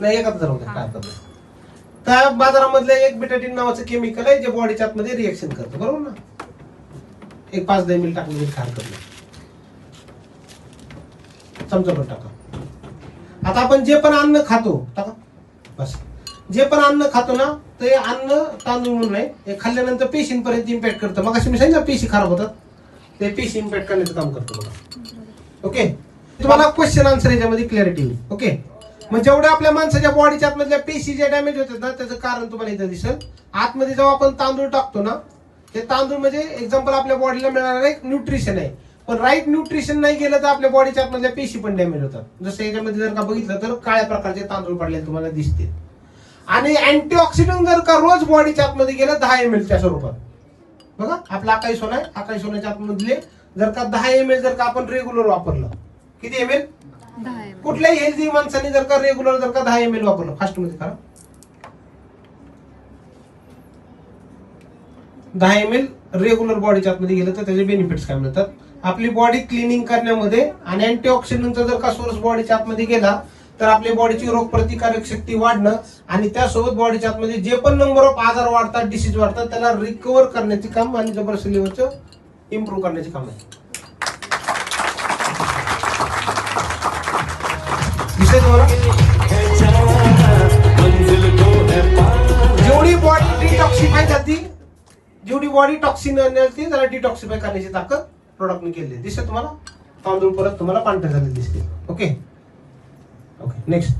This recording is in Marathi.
नाही. एकच राहू द्या. काय हरकत नाही. त्या बाजारामधलं एक बिटाडीन नावाचं केमिकल आहे जे बॉडीच्या आतमध्ये रिएक्शन करतं. बरोबर ना? एक पाच दहा मिनिट टाकलं तरी काय हरकत नाही चमचाभर टाका. आता आपण जे पण अन्न खातो टाका. बस. जे पण अन्न खातो ना ते अन्न तांदूळ म्हणून नाही हे खाल्ल्यानंतर पेशींपर्यंत इम्पॅक्ट करतं. मग अशी मी सांगितलं पेशी खराब होतात. ते पेशी इम्पॅक्ट करण्याचं काम करतं बघा. ओके तुम्हाला क्वेश्चन आन्सर याच्यामध्ये क्लॅरिटी येईल. ओके मग जेवढ्या आपल्या माणसाच्या बॉडीच्या आतमधल्या पेशी ज्या डॅमेज होतात ना त्याचं कारण तुम्हाला इथं दिसेल. आतमध्ये जेव्हा आपण तांदूळ टाकतो ना ते तांदूळ म्हणजे एक्झाम्पल आपल्या बॉडीला मिळणार एक न्यूट्रिशन आहे. पण राईट न्यूट्रिशन नाही गेलं तर आपल्या बॉडीच्या आतमधल्या पेशी पण डॅमेज होतात. जसं याच्यामध्ये जर का बघितलं तर काळ्या प्रकारचे तांदूळ पडलेले तुम्हाला दिसतील. आणि अँटीऑक्सिडंट जर का रोज बॉडीच्या आतमध्ये गेलं दहा एम एलच्या स्वरूपात. बघा आपला आकाई सोना आहे. आकाई सोन्याच्या आतमधले जर का दहा एम एल जर का आपण रेग्युलर वापरलं किती एम एल कुठल्याही हेल्दी माणसाने जर का रेग्युलर जर का दहा एम एल वापरलं फास्टमध्ये करा. दहा एम एल रेग्युलर बॉडीच्या आतमध्ये गेलं तर त्याचे बेनिफिट्स काय मिळतात आपली बॉडी क्लिनिंग करण्यामध्ये आणि अँटीऑक्सिडंटचा जर का सोर्स बॉडीच्या आतमध्ये गेला तर आपली बॉडीची रोगप्रतिकारक शक्ती वाढणं आणि त्यासोबत बॉडीच्या आतमध्ये जे पण नंबर ऑफ आजार वाढतात डिसीज वाढतात त्याला रिकवर करण्याचे काम आणि जबरदस्त लेवलचं इम्प्रूव्ह करण्याचे काम आहे. दिसेल तुम्हाला? जेवढी बॉडी डिटॉक्सिफाय जाती जेवढी बॉडी टॉक्सिन आणते त्याला डिटॉक्सिफाय करण्याची ताकद प्रोडक्टने केली. दिसते तुम्हाला? तांदूळ परत तुम्हाला पांढरे झाले दिसतील. Okay okay next